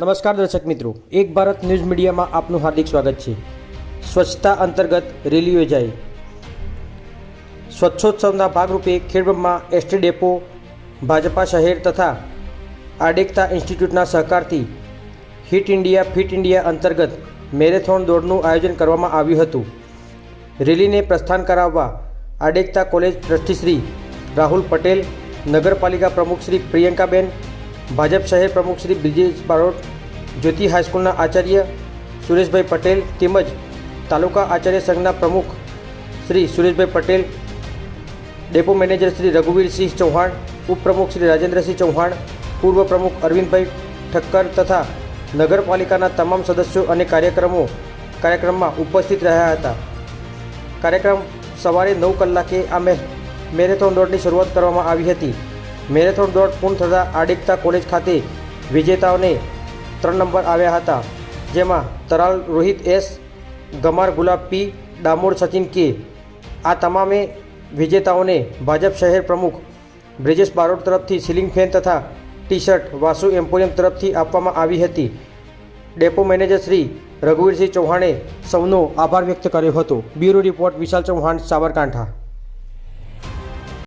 નમસ્કાર દર્શક મિત્રો, એક ભારત ન્યૂઝ મીડિયામાં આપનું હાર્દિક સ્વાગત છે. સ્વચ્છતા અંતર્ગત રેલી યોજાઈ. સ્વચ્છોત્સવના ભાગરૂપે ખેડબ્રહ્મા એસટી ડેપો, ભાજપા શહેર તથા આડેકતા ઇન્સ્ટિટ્યૂટના સહકારથી હિટ ઇન્ડિયા, ફિટ ઇન્ડિયા અંતર્ગત મેરેથોન દોડનું આયોજન કરવામાં આવ્યું હતું. રેલીને પ્રસ્થાન કરાવવા આડેકતા કોલેજ ટ્રસ્ટી શ્રી રાહુલ પટેલ, નગરપાલિકા પ્રમુખ શ્રી પ્રિયંકાબેન ભાજપ શહેર પ્રમુખ શ્રી બ્રિજેશ બારોટ, જ્યોતિ હાઈસ્કૂલના આચાર્ય સુરેશભાઈ પટેલ તેમજ તાલુકા આચાર્ય સંઘના પ્રમુખ શ્રી સુરેશભાઈ પટેલ, ડેપો મેનેજર શ્રી રઘુવીરસિંહ ચૌહાણ, ઉપપ્રમુખ શ્રી રાજેન્દ્રસિંહ ચૌહાણ, પૂર્વ પ્રમુખ અરવિંદભાઈ ઠક્કર તથા નગરપાલિકાના તમામ સદસ્યો અને કાર્યક્રમો કાર્યક્રમમાં ઉપસ્થિત રહ્યા હતા. કાર્યક્રમ સવારે નવ કલાકે આ મેરેથોન દોડની શરૂઆત કરવામાં આવી હતી. મેરેથોન દોડ પૂર્ણ થતાં આડિકતા કોલેજ ખાતે વિજેતાઓને ત્રણ નંબર આવ્યા હતા, જેમાં Taral Rohit S, Gamar Gulab P, Damor Sachin K. આ તમામે વિજેતાઓને ભાજપ શહેર પ્રમુખ બ્રિજેશ બારોટ તરફથી સીલિંગ ફેન તથા ટી શર્ટ વાસુ એમ્પોરિયમ તરફથી આપવામાં આવી હતી. ડેપો મેનેજર શ્રી રઘુવીરસિંહ ચૌહાણે સૌનો આભાર વ્યક્ત કર્યો હતો. Bureau report Vishal Chauhan, Sabarkantha.